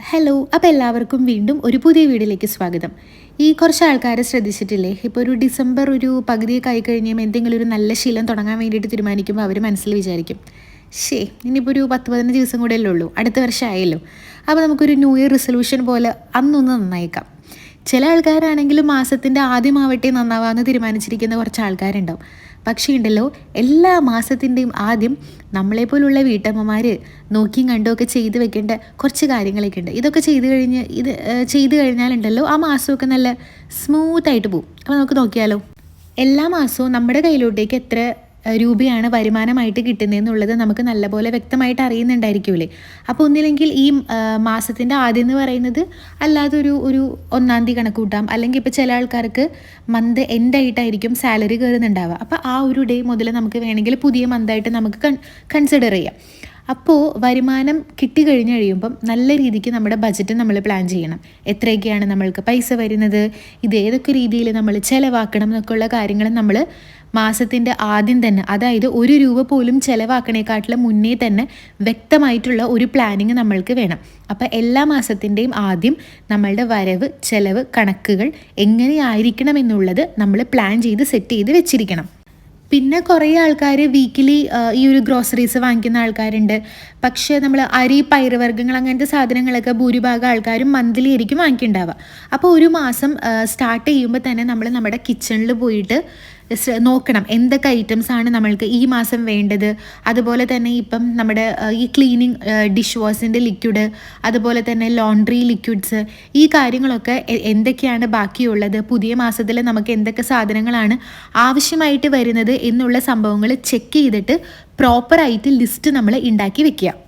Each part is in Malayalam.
ഹലോ അപ്പോൾ എല്ലാവർക്കും വീണ്ടും ഒരു പുതിയ വീഡിയോയിലേക്ക് സ്വാഗതം. ഈ കുറച്ച് ആൾക്കാരെ ശ്രദ്ധിച്ചിട്ടില്ലേ? ഇപ്പോൾ ഒരു ഡിസംബർ ഒരു പകുതിയൊക്കെ ആയി കഴിഞ്ഞാൽ എന്തെങ്കിലും ഒരു നല്ല ശീലം തുടങ്ങാൻ വേണ്ടിയിട്ട് തീരുമാനിക്കുമ്പോൾ അവർ മനസ്സിൽ വിചാരിക്കും. ശേ ഇനിയിപ്പോൾ ഒരു പത്ത് പതിനഞ്ച് ദിവസം കൂടെ അല്ലേ ഉള്ളൂ. അടുത്ത വർഷം ആയല്ലോ. അപ്പോൾ നമുക്കൊരു ന്യൂ ഇയർ റിസൊല്യൂഷൻ പോലെ അന്നൊന്ന് നന്നായേക്കാം. ചില ആൾക്കാരാണെങ്കിൽ മാസത്തിന്റെ ആദ്യമാവട്ടെ നന്നാവാമെന്ന് തീരുമാനിച്ചിരിക്കുന്ന കുറച്ച് ആൾക്കാരുണ്ടാവും. പക്ഷേ ഉണ്ടല്ലോ എല്ലാ മാസത്തിന്റെയും ആദ്യം നമ്മളെപ്പോലുള്ള വീട്ടമ്മമാർ നോക്കിയും കണ്ടുമൊക്കെ ചെയ്ത് വെക്കേണ്ട കുറച്ച് കാര്യങ്ങളൊക്കെ ഉണ്ട് ഇതൊക്കെ ചെയ്ത് കഴിഞ്ഞ് ഇത് ചെയ്ത് കഴിഞ്ഞാലുണ്ടല്ലോ ആ മാസമൊക്കെ നല്ല സ്മൂത്തായിട്ട് പോകും അപ്പോൾ നമുക്ക് നോക്കിയാലോ? എല്ലാ മാസവും നമ്മുടെ കയ്യിലോട്ടേക്ക് എത്ര രൂപയാണ് വരുമാനമായിട്ട് കിട്ടുന്നതെന്നുള്ളത് നമുക്ക് നല്ലപോലെ വ്യക്തമായിട്ട് അറിയുന്നുണ്ടായിരിക്കുമല്ലേ? അപ്പോൾ ഒന്നില്ലെങ്കിൽ ഈ മാസത്തിന്റെ ആദ്യം എന്ന് പറയുന്നത് അല്ലാതെ ഒരു ഒരു ഒന്നാം തീയതി കണക്ക് കൂട്ടാം അല്ലെങ്കിൽ ഇപ്പോൾ ചില ആൾക്കാർക്ക് മന്ത് എൻഡ് ആയിട്ടായിരിക്കും സാലറി കയറുന്നുണ്ടാവുക. അപ്പോൾ ആ ഒരു ഡേ മുതൽ നമുക്ക് വേണമെങ്കിൽ പുതിയ മന്തായിട്ട് നമുക്ക് കൺ കൺസിഡർ ചെയ്യാം. അപ്പോൾ വരുമാനം കിട്ടി കഴിഞ്ഞ് കഴിയുമ്പം നല്ല രീതിക്ക് നമ്മുടെ ബജറ്റ് നമ്മൾ പ്ലാൻ ചെയ്യണം. എത്രയൊക്കെയാണ് നമ്മൾക്ക് പൈസ വരുന്നത്? ഇത് ഏതൊക്കെ രീതിയിൽ നമ്മൾ ചിലവാക്കണം എന്നൊക്കെയുള്ള കാര്യങ്ങൾ നമ്മൾ മാസത്തിന്റെ ആദ്യം തന്നെ അതായത് ഒരു രൂപ പോലും ചിലവാക്കണേക്കാട്ടിലും മുന്നേ തന്നെ വ്യക്തമായിട്ടുള്ള ഒരു പ്ലാനിങ് നമ്മൾക്ക് വേണം. അപ്പോൾ എല്ലാ മാസത്തിന്റെയും ആദ്യം നമ്മളുടെ വരവ് ചെലവ് കണക്കുകൾ എങ്ങനെയായിരിക്കണം എന്നുള്ളത് നമ്മൾ പ്ലാൻ ചെയ്ത് സെറ്റ് ചെയ്ത് വെച്ചിരിക്കണം. പിന്നെ കുറേ ആൾക്കാർ വീക്കിലി ഈ ഒരു ഗ്രോസറീസ് വാങ്ങിക്കുന്ന ആൾക്കാരുണ്ട്. പക്ഷേ നമ്മൾ അരി പയറുവർഗങ്ങൾ അങ്ങനത്തെ സാധനങ്ങളൊക്കെ ഭൂരിഭാഗം ആൾക്കാരും മന്ത്ലി ആയിരിക്കും വാങ്ങിക്കുന്നുണ്ടാവുക അപ്പോൾ ഒരു മാസം സ്റ്റാർട്ട് ചെയ്യുമ്പോൾ തന്നെ നമ്മൾ നമ്മുടെ കിച്ചണിൽ പോയിട്ട് നോക്കണം. എന്തൊക്കെ ഐറ്റംസ് ആണ് നമ്മൾക്ക് ഈ മാസം വേണ്ടത്? അതുപോലെ തന്നെ ഇപ്പം നമ്മുടെ ഈ ക്ലീനിങ് ഡിഷ് വാഷിന്റെ ലിക്വിഡ് അതുപോലെ തന്നെ ലോണ്ട്രി ലിക്വിഡ്സ് ഈ കാര്യങ്ങളൊക്കെ എന്തൊക്കെയാണ് ബാക്കിയുള്ളത്? പുതിയ മാസത്തിൽ നമുക്ക് എന്തൊക്കെ സാധനങ്ങളാണ് ആവശ്യമായിട്ട് വരുന്നത് എന്നുള്ള സംഭവങ്ങൾ ചെക്ക് ചെയ്തിട്ട് പ്രോപ്പറായിട്ട് ലിസ്റ്റ് നമ്മൾ ഉണ്ടാക്കി വെക്കുക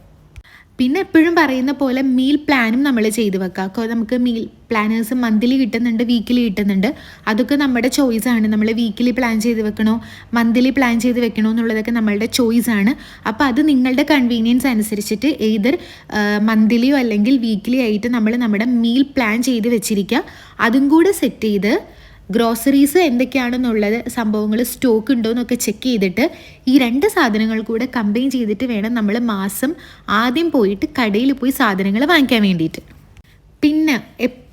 പിന്നെ എപ്പോഴും പറയുന്ന പോലെ മീൽ പ്ലാനും നമ്മൾ ചെയ്ത് വെക്കുക നമുക്ക് മീൽ പ്ലാനേഴ്സ് മന്ത്ലി കിട്ടുന്നുണ്ട് വീക്കിലി കിട്ടുന്നുണ്ട്. അതൊക്കെ നമ്മുടെ ചോയ്സ് ആണ്. നമ്മൾ വീക്കിലി പ്ലാൻ ചെയ്ത് വെക്കണോ മന്ത്ലി പ്ലാൻ ചെയ്ത് വെക്കണോ എന്നുള്ളതൊക്കെ നമ്മളുടെ ചോയ്സ് ആണ്. അപ്പോൾ അത് നിങ്ങളുടെ കൺവീനിയൻസ് അനുസരിച്ചിട്ട് ഏതർ മന്ത്ലിയോ അല്ലെങ്കിൽ വീക്കിലി ആയിട്ട് നമ്മൾ നമ്മുടെ മീൽ പ്ലാൻ ചെയ്ത് വെച്ചിരിക്കുക അതും കൂടെ സെറ്റ് ചെയ്ത് ഗ്രോസറീസ് എന്തൊക്കെയാണെന്നുള്ളത് സംഭവങ്ങൾ സ്റ്റോക്ക് ഉണ്ടോ എന്നൊക്കെ ചെക്ക് ചെയ്തിട്ട് ഈ രണ്ട് സാധനങ്ങൾ കൂടെ കമ്പൈൻ ചെയ്തിട്ട് വേണം നമ്മൾ മാസം ആദ്യം പോയിട്ട് കടയിൽ പോയി സാധനങ്ങൾ വാങ്ങിക്കാൻ വേണ്ടിയിട്ട്. പിന്നെ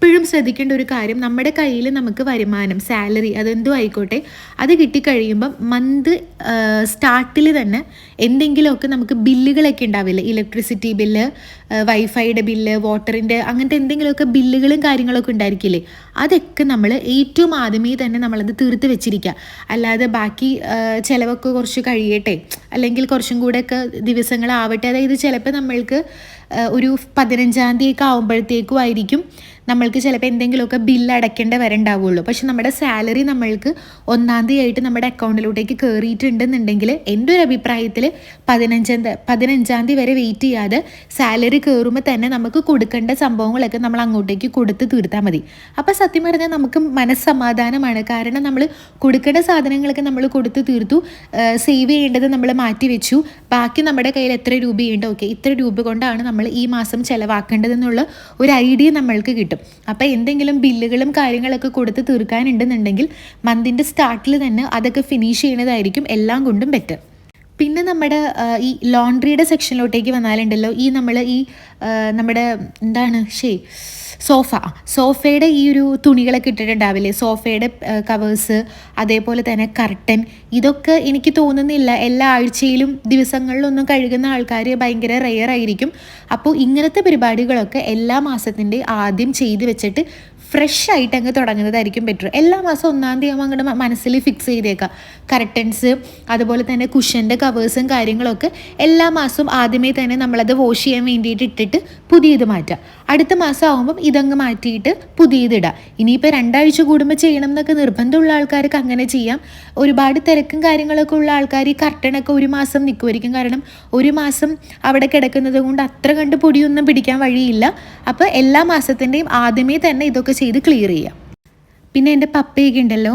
എപ്പോഴും ശ്രദ്ധിക്കേണ്ട ഒരു കാര്യം നമ്മുടെ കയ്യിൽ നമുക്ക് വരുമാനം സാലറി അതെന്തോ ആയിക്കോട്ടെ അത് കിട്ടിക്കഴിയുമ്പം മന്ത് സ്റ്റാർട്ടിൽ തന്നെ എന്തെങ്കിലുമൊക്കെ നമുക്ക് ബില്ലുകളൊക്കെ ഉണ്ടാവില്ല? ഇലക്ട്രിസിറ്റി ബില്ല് വൈഫൈയുടെ ബില്ല് വാട്ടറിന്റെ അങ്ങനത്തെ എന്തെങ്കിലുമൊക്കെ ബില്ലുകളും കാര്യങ്ങളൊക്കെ ഉണ്ടായിരിക്കില്ലേ? അതൊക്കെ നമ്മൾ ഏറ്റവും ആദ്യമേ തന്നെ നമ്മളത് തീർത്ത് വെച്ചിരിക്കുക. അല്ലാതെ ബാക്കി ചിലവൊക്കെ കുറച്ച് കഴിയട്ടെ അല്ലെങ്കിൽ കുറച്ചും കൂടെയൊക്കെ ദിവസങ്ങളാവട്ടെ അതായത് ചിലപ്പോൾ നമ്മൾക്ക് ഒരു പതിനഞ്ചാം തീയതി ഒക്കെ ആകുമ്പോഴത്തേക്കും ആയിരിക്കും നമ്മൾക്ക് ചിലപ്പോൾ എന്തെങ്കിലുമൊക്കെ ബില്ല് അടയ്ക്കേണ്ട വരണ്ടാവുള്ളൂ പക്ഷെ നമ്മുടെ സാലറി നമ്മൾക്ക് ഒന്നാം തീയതി ആയിട്ട് നമ്മുടെ അക്കൗണ്ടിലോട്ടേക്ക് കയറിയിട്ടുണ്ടെന്നുണ്ടെങ്കിൽ എന്റെ ഒരു അഭിപ്രായത്തിൽ പതിനഞ്ചാം പതിനഞ്ചാം തീയതി വരെ വെയിറ്റ് ചെയ്യാതെ സാലറി കയറുമ്പോൾ തന്നെ നമുക്ക് കൊടുക്കേണ്ട സംഭവങ്ങളൊക്കെ നമ്മൾ അങ്ങോട്ടേക്ക് കൊടുത്ത് തീർത്താൽ മതി. അപ്പോൾ സത്യം പറഞ്ഞാൽ നമുക്ക് മനസ്സമാധാനമാണ്. കാരണം നമ്മൾ കൊടുക്കേണ്ട സാധനങ്ങളൊക്കെ നമ്മൾ കൊടുത്ത് തീർത്തു സേവ് ചെയ്യേണ്ടത് നമ്മൾ മാറ്റി വെച്ചു. ബാക്കി നമ്മുടെ കയ്യിൽ എത്ര രൂപയുണ്ട്? ഓക്കെ ഇത്ര രൂപ കൊണ്ടാണ് നമ്മൾ ഈ മാസം ചിലവാക്കേണ്ടതെന്നുള്ള ഒരു ഐഡിയ നമ്മൾക്ക് കിട്ടും. അപ്പോൾ എന്തെങ്കിലും ബില്ലുകളും കാര്യങ്ങളൊക്കെ കൊടുത്ത് തീർക്കാനുണ്ടെന്നുണ്ടെങ്കിൽ മന്തിന്റെ സ്റ്റാർട്ടിൽ തന്നെ അതൊക്കെ ഫിനിഷ് ചെയ്യണതായിരിക്കും എല്ലാം കൊണ്ടും ബെറ്റർ പിന്നെ നമ്മുടെ ഈ ലോണ്ട്രിയുടെ സെക്ഷനിലോട്ടേക്ക് വന്നാലുണ്ടല്ലോ ഈ നമ്മൾ ഈ നമ്മുടെ എന്താണ് ഷേ സോഫ സോഫയുടെ ഈ ഒരു തുണികളൊക്കെ ഇട്ടിട്ടുണ്ടാവില്ലേ? സോഫയുടെ കവേഴ്സ് അതേപോലെ തന്നെ കർട്ടൻ ഇതൊക്കെ എനിക്ക് തോന്നുന്നില്ല എല്ലാ ആഴ്ചയിലും ദിവസങ്ങളിലൊന്നും കഴുകുന്ന ആൾക്കാർ ഭയങ്കര റെയർ ആയിരിക്കും. അപ്പോൾ ഇങ്ങനത്തെ പരിപാടികളൊക്കെ എല്ലാ മാസത്തിന്റെ ആദ്യം ചെയ്ത് വെച്ചിട്ട് ഫ്രഷ് ആയിട്ട് അങ്ങ് തുടങ്ങുന്നതായിരിക്കും ബെറ്റർ എല്ലാ മാസം ഒന്നാം തീയതി ആകുമ്പോൾ അങ്ങോട്ട് മനസ്സിൽ ഫിക്സ് ചെയ്തേക്കാം. കർട്ടൻസ് അതുപോലെ തന്നെ കുഷന്റെ കവേഴ്സും കാര്യങ്ങളൊക്കെ എല്ലാ മാസവും ആദ്യമേ തന്നെ നമ്മളത് വാഷ് ചെയ്യാൻ വേണ്ടിയിട്ട് ഇട്ടിട്ട് പുതിയത് മാറ്റാം. അടുത്ത മാസം ആകുമ്പം ഇതങ്ങ് മാറ്റിയിട്ട് പുതിയത് ഇടുക ഇനിയിപ്പോൾ രണ്ടാഴ്ച കൂടുമ്പോൾ ചെയ്യണം എന്നൊക്കെ നിർബന്ധമുള്ള ആൾക്കാർക്ക് അങ്ങനെ ചെയ്യാം. ഒരുപാട് തിരക്കും കാര്യങ്ങളൊക്കെ ഉള്ള ആൾക്കാർ ഈ കർട്ടനൊക്കെ ഒരു മാസം നിൽക്കുമായിരിക്കും കാരണം ഒരു മാസം അവിടെ കിടക്കുന്നത് കൊണ്ട് അത്ര കണ്ട് പൊടിയൊന്നും പിടിക്കാൻ വഴിയില്ല. അപ്പോൾ എല്ലാ മാസത്തിന്റെയും ആദ്യമേ തന്നെ ഇതൊക്കെ ചെയ്ത് ക്ലിയർ ചെയ്യാം. പിന്നെ എന്റെ പപ്പയൊക്കെ ഉണ്ടല്ലോ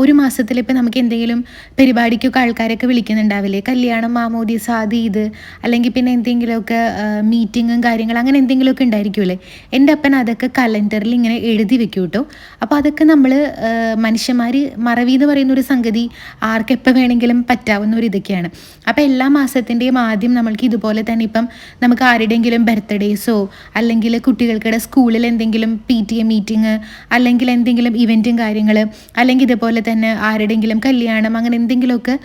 ഒരു മാസത്തിൽ ഇപ്പം നമുക്ക് എന്തെങ്കിലും പരിപാടിക്കൊക്കെ ആൾക്കാരൊക്കെ വിളിക്കുന്നുണ്ടാവില്ലേ? കല്യാണം മാമോദീസ അത് ഇത് അല്ലെങ്കിൽ പിന്നെ എന്തെങ്കിലുമൊക്കെ മീറ്റിങ്ങും കാര്യങ്ങളും അങ്ങനെ എന്തെങ്കിലുമൊക്കെ ഉണ്ടായിരിക്കുമല്ലേ എന്റെ അപ്പൻ അതൊക്കെ കലണ്ടറിൽ ഇങ്ങനെ എഴുതി വെക്കും കേട്ടോ. അപ്പോൾ അതൊക്കെ നമ്മൾ മനുഷ്യന്മാർ മറവി എന്ന് പറയുന്ന ഒരു സംഗതി ആർക്കെപ്പോൾ വേണമെങ്കിലും പറ്റാവുന്ന ഒരു ഇതൊക്കെയാണ്. അപ്പോൾ എല്ലാ മാസത്തിന്റെയും ആദ്യം നമ്മൾക്ക് ഇതുപോലെ തന്നെ ഇപ്പം നമുക്ക് ആരുടെയെങ്കിലും ബർത്ത്ഡേസോ അല്ലെങ്കിൽ കുട്ടികൾക്കിടെ സ്കൂളിൽ എന്തെങ്കിലും പി ടി എ മീറ്റിംഗ് അല്ലെങ്കിൽ എന്തെങ്കിലും ഇവന്റും കാര്യങ്ങൾ അല്ലെങ്കിൽ ഇതുപോലെ തന്നെ ആരുടെയെങ്കിലും കല്യാണം അങ്ങനെ എന്തെങ്കിലുമൊക്കെ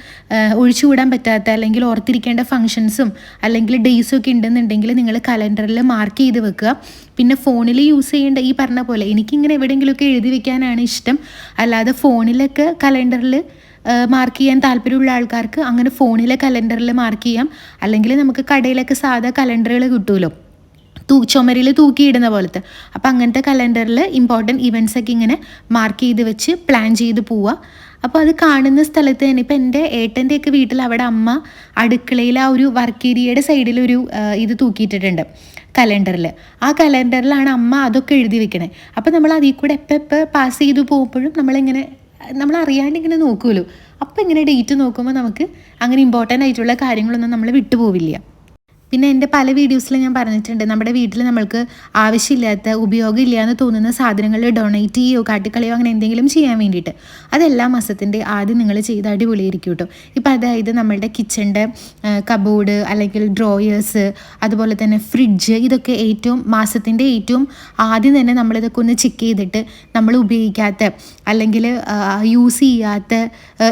ഒഴിച്ചു ഒഴിച്ചുകൂടാൻ പറ്റാത്ത അല്ലെങ്കിൽ ഓർത്തിരിക്കേണ്ട ഫങ്ഷൻസും അല്ലെങ്കിൽ ഡേയ്സും ഒക്കെ ഉണ്ടെന്നുണ്ടെങ്കിൽ നിങ്ങൾ കലണ്ടറിൽ മാർക്ക് ചെയ്ത് വെക്കുക. പിന്നെ ഫോണിൽ യൂസ് ചെയ്യേണ്ട ഈ പറഞ്ഞ പോലെ എനിക്കിങ്ങനെ എവിടെയെങ്കിലുമൊക്കെ എഴുതി വെക്കാനാണ് ഇഷ്ടം. അല്ലാതെ ഫോണിലൊക്കെ കലണ്ടറിൽ മാർക്ക് ചെയ്യാൻ താല്പര്യമുള്ള ആൾക്കാർക്ക് അങ്ങനെ ഫോണിലെ കലണ്ടറിൽ മാർക്ക് ചെയ്യാം. അല്ലെങ്കിൽ നമുക്ക് കടയിലൊക്കെ സാധാ കലണ്ടറുകൾ കിട്ടുമല്ലോ തൂ ചുമരിൽ തൂക്കിയിടുന്ന പോലത്തെ. അപ്പം അങ്ങനത്തെ കലണ്ടറിൽ ഇമ്പോർട്ടന്റ് ഇവന്റ്സ് ഒക്കെ ഇങ്ങനെ മാർക്ക് ചെയ്ത് വെച്ച് പ്ലാൻ ചെയ്ത് പോവുക അപ്പോൾ അത് കാണുന്ന സ്ഥലത്ത് തന്നെ ഇപ്പം എന്റെ ഏട്ടന്റെയൊക്കെ വീട്ടിൽ അവിടെ അമ്മ അടുക്കളയിൽ ആ ഒരു വർക്ക് ഏരിയയുടെ സൈഡിലൊരു ആ, ഇത് തൂക്കിയിട്ടിട്ടുണ്ട് കലണ്ടറിൽ ആ കലണ്ടറിലാണ് അമ്മ അതൊക്കെ എഴുതി വെക്കണേ. അപ്പോൾ നമ്മൾ അതിൽ കൂടെ എപ്പോൾ എപ്പോൾ പാസ് ചെയ്ത് പോകുമ്പോഴും നമ്മളിങ്ങനെ നമ്മൾ അറിയാണ്ട് ഇങ്ങനെ നോക്കുമല്ലോ അപ്പോൾ ഇങ്ങനെ ഡേറ്റ് നോക്കുമ്പോൾ നമുക്ക് അങ്ങനെ ഇമ്പോർട്ടന്റ് ആയിട്ടുള്ള കാര്യങ്ങളൊന്നും നമ്മൾ വിട്ടുപോവില്ല. പിന്നെ എന്റെ പല വീഡിയോസിൽ ഞാൻ പറഞ്ഞിട്ടുണ്ട് നമ്മുടെ വീട്ടിൽ നമ്മൾക്ക് ആവശ്യമില്ലാത്ത ഉപയോഗമില്ല എന്ന് തോന്നുന്ന സാധനങ്ങൾ ഡൊണേറ്റ് ചെയ്യോ കാട്ടിക്കളയോ അങ്ങനെ എന്തെങ്കിലും ചെയ്യാൻ വേണ്ടിയിട്ട്. അതെല്ലാ മാസത്തിന്റെ ആദ്യം നിങ്ങൾ ചെയ്ത് അടിപൊളിയായിരിക്കും കേട്ടോ ഇപ്പം അതായത് നമ്മളുടെ കിച്ചണിന്റെ കബോർഡ് അല്ലെങ്കിൽ ഡ്രോയേഴ്സ് അതുപോലെ തന്നെ ഫ്രിഡ്ജ് ഇതൊക്കെ ഏറ്റവും മാസത്തിന്റെ ഏറ്റവും ആദ്യം തന്നെ നമ്മളിതൊക്കെ ഒന്ന് ചെക്ക് ചെയ്തിട്ട് നമ്മൾ ഉപയോഗിക്കാത്ത അല്ലെങ്കിൽ യൂസ് ചെയ്യാത്ത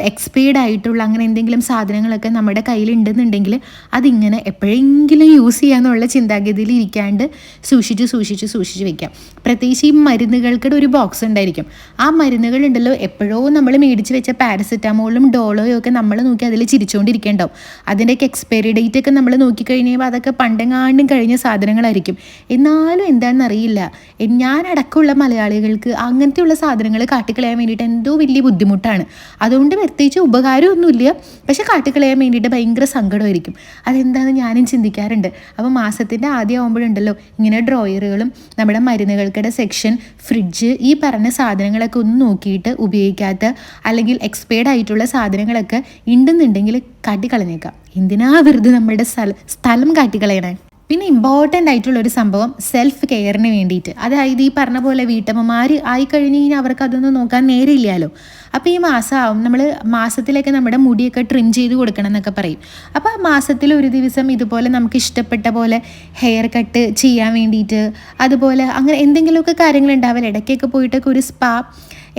എക്സ്പയർഡ് ആയിട്ടുള്ള അങ്ങനെ എന്തെങ്കിലും സാധനങ്ങളൊക്കെ നമ്മുടെ കയ്യിലുണ്ടെന്നുണ്ടെങ്കിൽ അതിങ്ങനെ എപ്പോഴെങ്കിലും യൂസ് ചെയ്യാന്നുള്ള ചിന്താഗതിയിൽ ഇരിക്കാണ്ട് സൂക്ഷിച്ച് സൂക്ഷിച്ച് സൂക്ഷിച്ച് വെക്കാം. പ്രത്യേകിച്ച് ഈ മരുന്നുകൾക്കിടെ ഒരു ബോക്സ് ഉണ്ടായിരിക്കും. ആ മരുന്നുകൾ ഉണ്ടല്ലോ എപ്പോഴോ നമ്മൾ മേടിച്ച് വെച്ച പാരസെറ്റാമോളും ഡോളോയും ഒക്കെ നമ്മൾ നോക്കി അതിൽ ചിരിച്ചുകൊണ്ടിരിക്കേണ്ടാവും അതിന്റെയൊക്കെ എക്സ്പയറി ഡേറ്റ് ഒക്കെ നമ്മൾ നോക്കിക്കഴിഞ്ഞാൽ അതൊക്കെ പണ്ടെങ്ങാണ്ടും കഴിഞ്ഞ സാധനങ്ങളായിരിക്കും. എന്നാലും എന്താണെന്ന് അറിയില്ല. ഞാനടക്കമുള്ള മലയാളികൾക്ക് അങ്ങനത്തെയുള്ള സാധനങ്ങൾ കാട്ടിക്കളയാൻ വേണ്ടിയിട്ട് എന്തോ വലിയ ബുദ്ധിമുട്ടാണ്. അതുകൊണ്ട് പ്രത്യേകിച്ച് ഉപകാരമൊന്നുമില്ല. പക്ഷെ കാട്ടിക്കളയാൻ വേണ്ടിയിട്ട് ഭയങ്കര സങ്കടമായിരിക്കും. അതെന്താണെന്ന് ഞാനും ചിന്തിക്കാറുണ്ട് അപ്പോൾ മാസത്തിന്റെ ആദ്യം ആകുമ്പോഴുണ്ടല്ലോ ഇങ്ങനെ ഡ്രോയറുകളും നമ്മുടെ മരുന്നുകൾക്കിടെ സെക്ഷൻ ഫ്രിഡ്ജ് ഈ പറഞ്ഞ സാധനങ്ങളൊക്കെ ഒന്ന് നോക്കിയിട്ട് ഉപയോഗിക്കാത്ത അല്ലെങ്കിൽ എക്സ്പയർഡ് ആയിട്ടുള്ള സാധനങ്ങളൊക്കെ ഉണ്ടെന്നുണ്ടെങ്കിൽ കാട്ടിക്കളഞ്ഞേക്കാം. എന്തിനാ വെറുതെ നമ്മുടെ സ്ഥലം സ്ഥലം കാട്ടിക്കളയണേ? പിന്നെ ഇമ്പോർട്ടന്റ് ആയിട്ടുള്ള ഒരു സംഭവം സെൽഫ് കെയറിന് വേണ്ടിയിട്ട്. അതായത് ഈ പറഞ്ഞ പോലെ വീട്ടമ്മമാർ ആയി കഴിഞ്ഞ് കഴിഞ്ഞാൽ അവർക്ക് അതൊന്നും നോക്കാൻ നേരമില്ലല്ലോ അപ്പോൾ ഈ മാസമാവും നമ്മൾ മാസത്തിലൊക്കെ നമ്മുടെ മുടിയൊക്കെ ട്രിം ചെയ്ത് കൊടുക്കണം എന്നൊക്കെ പറയും. അപ്പോൾ ആ മാസത്തിൽ ഒരു ദിവസം ഇതുപോലെ നമുക്ക് ഇഷ്ടപ്പെട്ട പോലെ ഹെയർ കട്ട് ചെയ്യാൻ വേണ്ടിയിട്ട് അതുപോലെ അങ്ങനെ എന്തെങ്കിലുമൊക്കെ കാര്യങ്ങൾ ഉണ്ടാവില്ല ഇടയ്ക്കൊക്കെ പോയിട്ടൊക്കെ ഒരു സ്പാ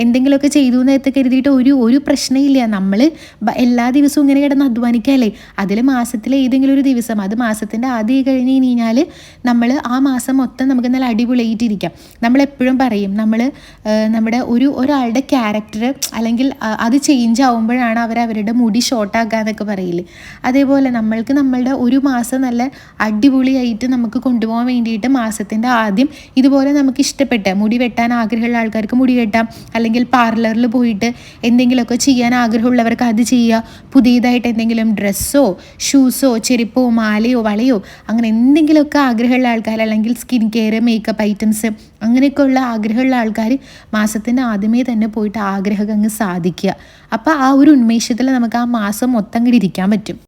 എന്തെങ്കിലുമൊക്കെ ചെയ്തു എന്ന് നേരത്തെ കരുതിയിട്ട് ഒരു ഒരു പ്രശ്നമില്ല. നമ്മൾ എല്ലാ ദിവസവും ഇങ്ങനെ കിടന്ന് അധ്വാനിക്കാല്ലേ അതിൽ മാസത്തിലെ ഏതെങ്കിലും ഒരു ദിവസം അത് മാസത്തിന്റെ ആദ്യം കഴിഞ്ഞ് കഴിഞ്ഞാൽ നമ്മൾ ആ മാസം മൊത്തം നമുക്ക് നല്ല അടിപൊളിയായിട്ടിരിക്കാം. നമ്മളെപ്പോഴും പറയും നമ്മൾ നമ്മുടെ ഒരു ഒരാളുടെ ക്യാരക്ടർ അല്ലെങ്കിൽ അത് ചേഞ്ച് ആവുമ്പോഴാണ് അവർ അവരുടെ മുടി ഷോർട്ടാക്കുക എന്നൊക്കെ പറയില്ലേ അതേപോലെ നമ്മൾക്ക് നമ്മളുടെ ഒരു മാസം നല്ല അടിപൊളിയായിട്ട് നമുക്ക് കൊണ്ടുപോകാൻ വേണ്ടിയിട്ട് മാസത്തിന്റെ ആദ്യം ഇതുപോലെ നമുക്ക് ഇഷ്ടപ്പെട്ട മുടി വെട്ടാൻ ആഗ്രഹമുള്ള ആൾക്കാർക്ക് മുടി വെട്ടാം. അല്ലെങ്കിൽ പാർലറിൽ പോയിട്ട് എന്തെങ്കിലുമൊക്കെ ചെയ്യാൻ ആഗ്രഹമുള്ളവർക്ക് അത് ചെയ്യുക. പുതിയതായിട്ട് എന്തെങ്കിലും ഡ്രസ്സോ ഷൂസോ ചെരുപ്പോ മാലയോ വളയോ അങ്ങനെ എന്തെങ്കിലുമൊക്കെ ആഗ്രഹമുള്ള ആൾക്കാർ അല്ലെങ്കിൽ സ്കിൻ കെയർ മേക്കപ്പ് ഐറ്റംസ് അങ്ങനെയൊക്കെ ഉള്ള ആഗ്രഹമുള്ള ആൾക്കാർ മാസത്തിന്റെ ആദ്യമേ തന്നെ പോയിട്ട് ആഗ്രഹം അങ്ങ് സാധിക്കുക. അപ്പോൾ ആ ഒരു ഉന്മേഷത്തിൽ നമുക്ക് ആ മാസം മൊത്തം കൂടി ഇരിക്കാൻ പറ്റും.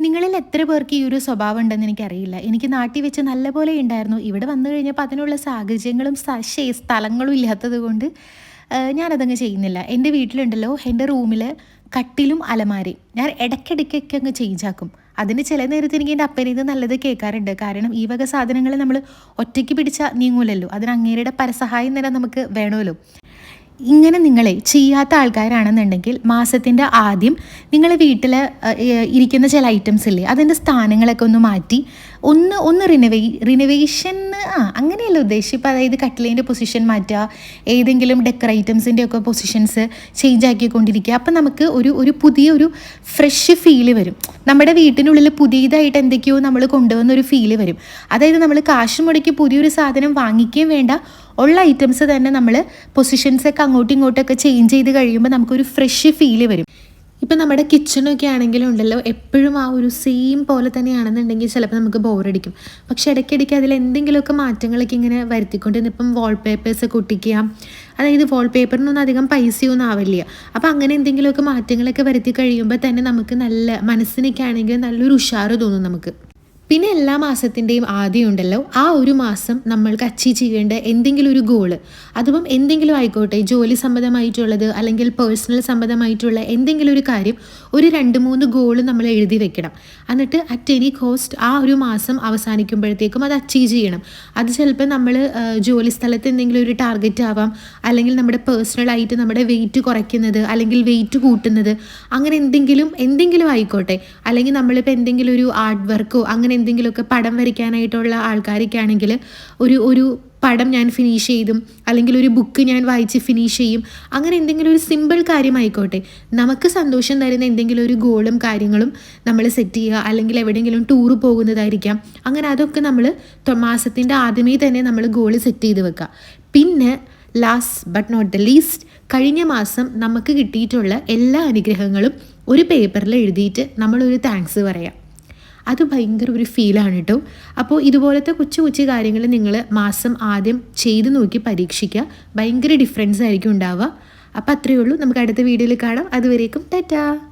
നിങ്ങളിൽ എത്ര പേർക്ക് ഈ ഒരു സ്വഭാവം ഉണ്ടെന്ന് എനിക്കറിയില്ല. എനിക്ക് നാട്ടിൽ വെച്ച് നല്ലപോലെ ഉണ്ടായിരുന്നു. ഇവിടെ വന്നു കഴിഞ്ഞപ്പോൾ അതിനുള്ള സാഹചര്യങ്ങളും സ്ഥലങ്ങളും ഇല്ലാത്തത് കൊണ്ട് ഞാനതങ്ങ് ചെയ്യുന്നില്ല. എന്റെ വീട്ടിലുണ്ടല്ലോ എന്റെ റൂമിൽ കട്ടിലും അലമാരയും. ഞാൻ ഇടയ്ക്കിടയ്ക്കൊക്കെ അങ്ങ് ചേഞ്ച് ആക്കും. അതിന് ചില നേരത്ത് എനിക്ക് എന്റെ അപ്പനിൽ നിന്ന് നല്ലത് കേൾക്കാറുണ്ട്. കാരണം ഈ വക സാധനങ്ങൾ നമ്മൾ ഒറ്റയ്ക്ക് പിടിച്ചാൽ നീങ്ങൂലല്ലോ. അതിന് അങ്ങേരുടെ പരസഹായം തന്നെ നമുക്ക് വേണമല്ലോ. ഇങ്ങനെ നിങ്ങളെ ചെയ്യാത്ത ആൾക്കാരാണെന്നുണ്ടെങ്കിൽ മാസത്തിന്റെ ആദ്യം നിങ്ങൾ വീട്ടിൽ ഇരിക്കുന്ന ചില ഐറ്റംസ് ഇല്ലേ അതിന്റെ സ്ഥാനങ്ങളൊക്കെ ഒന്ന് മാറ്റി ഒന്ന് ഒന്ന് റിനവേ റിനവേഷൻ ആ അങ്ങനെയല്ല ഉദ്ദേശിച്ചത് ഇപ്പോൾ അതായത് കട്ടിലേന്റെ പൊസിഷൻ മാറ്റുക ഏതെങ്കിലും ഡെക്കർ ഐറ്റംസിന്റെ ഒക്കെ പൊസിഷൻസ് ചേഞ്ച് ആക്കിക്കൊണ്ടിരിക്കുക. അപ്പം നമുക്ക് ഒരു ഒരു പുതിയ ഒരു ഫ്രഷ് ഫീൽ വരും. നമ്മുടെ വീട്ടിനുള്ളിൽ പുതിയതായിട്ട് എന്തൊക്കെയോ നമ്മൾ കൊണ്ടുവന്ന ഒരു ഫീൽ വരും. അതായത് നമ്മൾ കാശ് മുടക്കി പുതിയൊരു സാധനം വാങ്ങിക്കുകയും വേണ്ട ഉള്ള ഐറ്റംസ് തന്നെ നമ്മൾ പൊസിഷൻസൊക്കെ അങ്ങോട്ടും ഇങ്ങോട്ടൊക്കെ ചേഞ്ച് ചെയ്ത് കഴിയുമ്പോൾ നമുക്കൊരു ഫ്രഷ് ഫീൽ വരും. ഇപ്പം നമ്മുടെ കിച്ചണൊക്കെ ആണെങ്കിലും ഉണ്ടല്ലോ എപ്പോഴും ആ ഒരു സെയിം പോലെ തന്നെയാണെന്നുണ്ടെങ്കിൽ ചിലപ്പോൾ നമുക്ക് ബോറടിക്കും പക്ഷെ ഇടയ്ക്കിടയ്ക്ക് അതിൽ എന്തെങ്കിലുമൊക്കെ മാറ്റങ്ങളൊക്കെ ഇങ്ങനെ വരുത്തിക്കൊണ്ട് ഇപ്പം വാൾപേപ്പേഴ്സ് ഒട്ടിക്കുക അതായത് വാൾ പേപ്പറിനൊന്നും അധികം പൈസയൊന്നും ആവില്ല. അപ്പോൾ അങ്ങനെ എന്തെങ്കിലുമൊക്കെ മാറ്റങ്ങളൊക്കെ വരുത്തി കഴിയുമ്പോൾ തന്നെ നമുക്ക് നല്ല മനസ്സിനൊക്കെ ആണെങ്കിലും നല്ലൊരു ഉഷാറ് തോന്നും നമുക്ക്. പിന്നെ എല്ലാ മാസത്തിന്റെയും ആദ്യം ഉണ്ടല്ലോ. ആ ഒരു മാസം നമ്മൾക്ക് അച്ചീവ് ചെയ്യേണ്ട എന്തെങ്കിലും ഒരു ഗോൾ അതിപ്പം എന്തെങ്കിലും ആയിക്കോട്ടെ ജോലി സംബന്ധമായിട്ടുള്ളത് അല്ലെങ്കിൽ പേഴ്സണൽ സംബന്ധമായിട്ടുള്ള എന്തെങ്കിലും ഒരു കാര്യം ഒരു രണ്ട് മൂന്ന് ഗോൾ നമ്മൾ എഴുതി വെക്കണം. എന്നിട്ട് അറ്റ് എനി കോസ്റ്റ് ആ ഒരു മാസം അവസാനിക്കുമ്പോഴത്തേക്കും അത് അച്ചീവ് ചെയ്യണം. അത് ചിലപ്പോൾ നമ്മൾ ജോലി സ്ഥലത്ത് എന്തെങ്കിലും ഒരു ടാർഗറ്റ് ആവാം. അല്ലെങ്കിൽ നമ്മുടെ പേഴ്സണലായിട്ട് നമ്മുടെ വെയിറ്റ് കുറയ്ക്കുന്നത് അല്ലെങ്കിൽ വെയിറ്റ് കൂട്ടുന്നത്. അങ്ങനെ എന്തെങ്കിലും എന്തെങ്കിലും ആയിക്കോട്ടെ. അല്ലെങ്കിൽ നമ്മളിപ്പോൾ എന്തെങ്കിലും ഒരു ആർട്ട് വർക്കോ അങ്ങനെ എന്തെങ്കിലുമൊക്കെ പടം വരയ്ക്കാനായിട്ടുള്ള ആൾക്കാരൊക്കെ ആണെങ്കിൽ ഒരു ഒരു പടം ഞാൻ ഫിനിഷ് ചെയ്തും അല്ലെങ്കിൽ ഒരു ബുക്ക് ഞാൻ വായിച്ച് ഫിനിഷ് ചെയ്യും അങ്ങനെ എന്തെങ്കിലും ഒരു സിമ്പിൾ കാര്യമായിക്കോട്ടെ. നമുക്ക് സന്തോഷം തരുന്ന എന്തെങ്കിലും ഒരു ഗോളും കാര്യങ്ങളും നമ്മൾ സെറ്റ് ചെയ്യുക അല്ലെങ്കിൽ എവിടെയെങ്കിലും ടൂർ പോകുന്നതായിരിക്കാം. അങ്ങനെ അതൊക്കെ നമ്മൾ മാസത്തിന്റെ ആദ്യമേ തന്നെ നമ്മൾ ഗോൾ സെറ്റ് ചെയ്ത് വെക്കുക. പിന്നെ last but not the least കഴിഞ്ഞ മാസം നമുക്ക് കിട്ടിയിട്ടുള്ള എല്ലാ അനുഗ്രഹങ്ങളും ഒരു പേപ്പറിൽ എഴുതിയിട്ട് നമ്മളൊരു താങ്ക്സ് പറയാം. അത് ഭയങ്കര ഒരു ഫീലാണ് കേട്ടോ അപ്പോൾ ഇതുപോലത്തെ കൊച്ചു കൊച്ചു കാര്യങ്ങൾ നിങ്ങൾ മാസം ആദ്യം ചെയ്തു നോക്കി പരീക്ഷിക്കുക ഭയങ്കര ഡിഫറൻസ് ആയിരിക്കും ഉണ്ടാവുക. അപ്പോൾ അത്രയേ ഉള്ളൂ. നമുക്ക് അടുത്ത വീഡിയോയിൽ കാണാം. അതുവരേക്കും ടാറ്റാ.